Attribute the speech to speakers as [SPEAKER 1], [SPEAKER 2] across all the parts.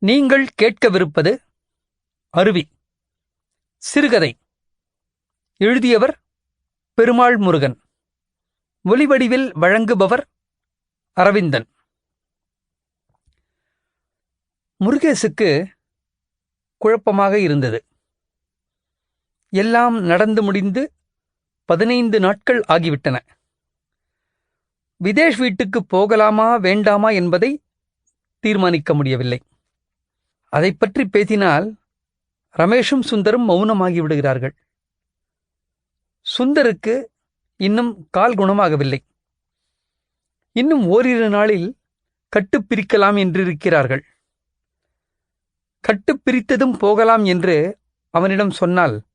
[SPEAKER 1] நீங்கள் கேட்கவிருப்பது அருவி. சிறுகதை. எழுதியவர் பெருமாள் முருகன். ஒலிவடிவில் வழங்குபவர் அரவிந்தன். முருகேசுக்கு குழப்பமாக இருந்தது. எல்லாம் நடந்து முடிந்து பதினைந்து நாட்கள் ஆகிவிட்டன. விதேஷ் வீட்டுக்கு போகலாமா வேண்டாமா என்பதை தீர்மானிக்க முடியவில்லை. அதைப் பற்றி பேசினால் ரமேஷும் சுந்தரும் மௌனமாகி விடுகிறார்கள். சுந்தருக்கு இன்னும் கால் குணமாகவில்லை. இன்னும் ஓரிரு நாளில் கட்டுப்பிரிக்கலாம் என்றிருக்கிறார்கள். கட்டுப்பிரித்ததும் போகலாம் என்று அவனிடம் சொன்னால்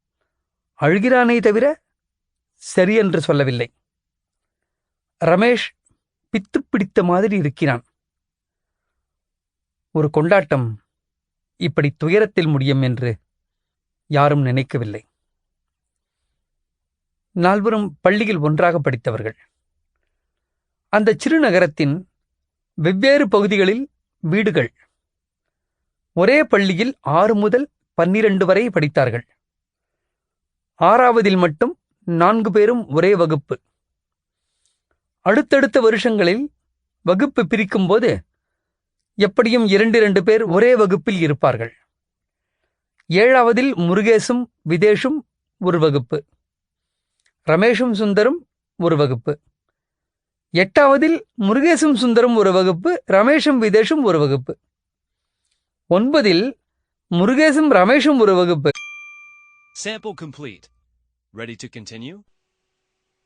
[SPEAKER 1] அழுகிறானே தவிர சரியென்று சொல்லவில்லை. ரமேஷ் பித்து பிடித்த மாதிரி இருக்கிறான். ஒரு கொண்டாட்டம் இப்படி துயரத்தில் முடியும் என்று யாரும் நினைக்கவில்லை. நால்வரும் பள்ளியில் ஒன்றாக படித்தவர்கள். அந்த சிறு நகரத்தின் வெவ்வேறு பகுதிகளில் வீடுகள். ஒரே பள்ளியில் ஆறு முதல் பன்னிரண்டு வரை படித்தார்கள். ஆறாவதில் மட்டும் நான்கு பேரும் ஒரே வகுப்பு. அடுத்தடுத்த வருஷங்களில் வகுப்பு பிரிக்கும்போது எப்படியும் இரண்டு இரண்டு பேர் ஒரே வகுப்பில் இருப்பார்கள். ஏழாவதில் முருகேசும் விதேஷும் ஒரு வகுப்பு. ரமேஷும் சுந்தரும் ஒரு வகுப்பு. எட்டாவதில் முருகேசும் சுந்தரும் ஒரு வகுப்பு ரமேஷும் விதேஷும் ஒரு வகுப்பு. ஒன்பதில் முருகேசும் ரமேஷும் ஒரு வகுப்பு.
[SPEAKER 2] Sample complete. Ready to continue?